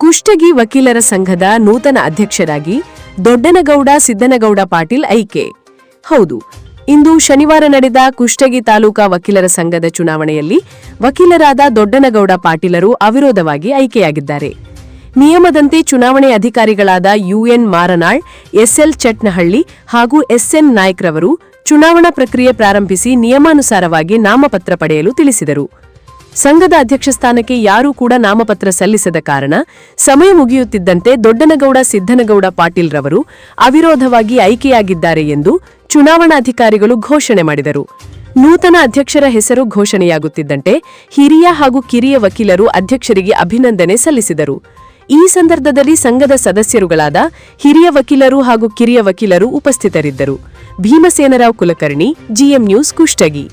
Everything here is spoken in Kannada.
ಕುಷ್ಟಗಿ ವಕೀಲರ ಸಂಘದ ನೂತನ ಅಧ್ಯಕ್ಷರಾಗಿ ದೊಡ್ಡನಗೌಡ ಸಿದ್ದನಗೌಡ ಪಾಟೀಲ್ ಐಕೆ. ಹೌದು, ಇಂದು ಶನಿವಾರ ನಡೆದ ಕುಷ್ಟಗಿ ತಾಲೂಕಾ ವಕೀಲರ ಸಂಘದ ಚುನಾವಣೆಯಲ್ಲಿ ವಕೀಲರಾದ ದೊಡ್ಡನಗೌಡ ಪಾಟೀಲರು ಅವಿರೋಧವಾಗಿ ಆಯ್ಕೆಯಾಗಿದ್ದಾರೆ ನಿಯಮದಂತೆ ಚುನಾವಣೆ ಅಧಿಕಾರಿಗಳಾದ ಯುಎನ್ ಮಾರನಾಳ್, ಎಸ್ಎಲ್ ಚಟ್ನಹಳ್ಳಿ ಹಾಗೂ ಎಸ್ಎನ್ ನಾಯ್ಕ್ರವರು ಚುನಾವಣಾ ಪ್ರಕ್ರಿಯೆ ಪ್ರಾರಂಭಿಸಿ ನಿಯಮಾನುಸಾರವಾಗಿ ನಾಮಪತ್ರ ಪಡೆಯಲು ತಿಳಿಸಿದರು. ಸಂಘದ ಅಧ್ಯಕ್ಷ ಸ್ಥಾನಕ್ಕೆ ಯಾರೂ ಕೂಡ ನಾಮಪತ್ರ ಸಲ್ಲಿಸದ ಕಾರಣ ಸಮಯ ಮುಗಿಯುತ್ತಿದ್ದಂತೆ ದೊಡ್ಡನಗೌಡ ಸಿದ್ದನಗೌಡ ಪಾಟೀಲ್ ರವರು ಅವಿರೋಧವಾಗಿ ಆಯ್ಕೆಯಾಗಿದ್ದಾರೆ ಎಂದು ಚುನಾವಣಾಧಿಕಾರಿಗಳು ಘೋಷಣೆ ಮಾಡಿದರು. ನೂತನ ಅಧ್ಯಕ್ಷರ ಹೆಸರು ಘೋಷಣೆಯಾಗುತ್ತಿದ್ದಂತೆ ಹಿರಿಯ ಹಾಗೂ ಕಿರಿಯ ವಕೀಲರು ಅಧ್ಯಕ್ಷರಿಗೆ ಅಭಿನಂದನೆ ಸಲ್ಲಿಸಿದರು. ಈ ಸಂದರ್ಭದಲ್ಲಿ ಸಂಘದ ಸದಸ್ಯರುಗಳಾದ ಹಿರಿಯ ವಕೀಲರು ಹಾಗೂ ಕಿರಿಯ ವಕೀಲರು ಉಪಸ್ಥಿತರಿದ್ದರು. Bhimsenrao Kulkarni, GM news Kushtagi.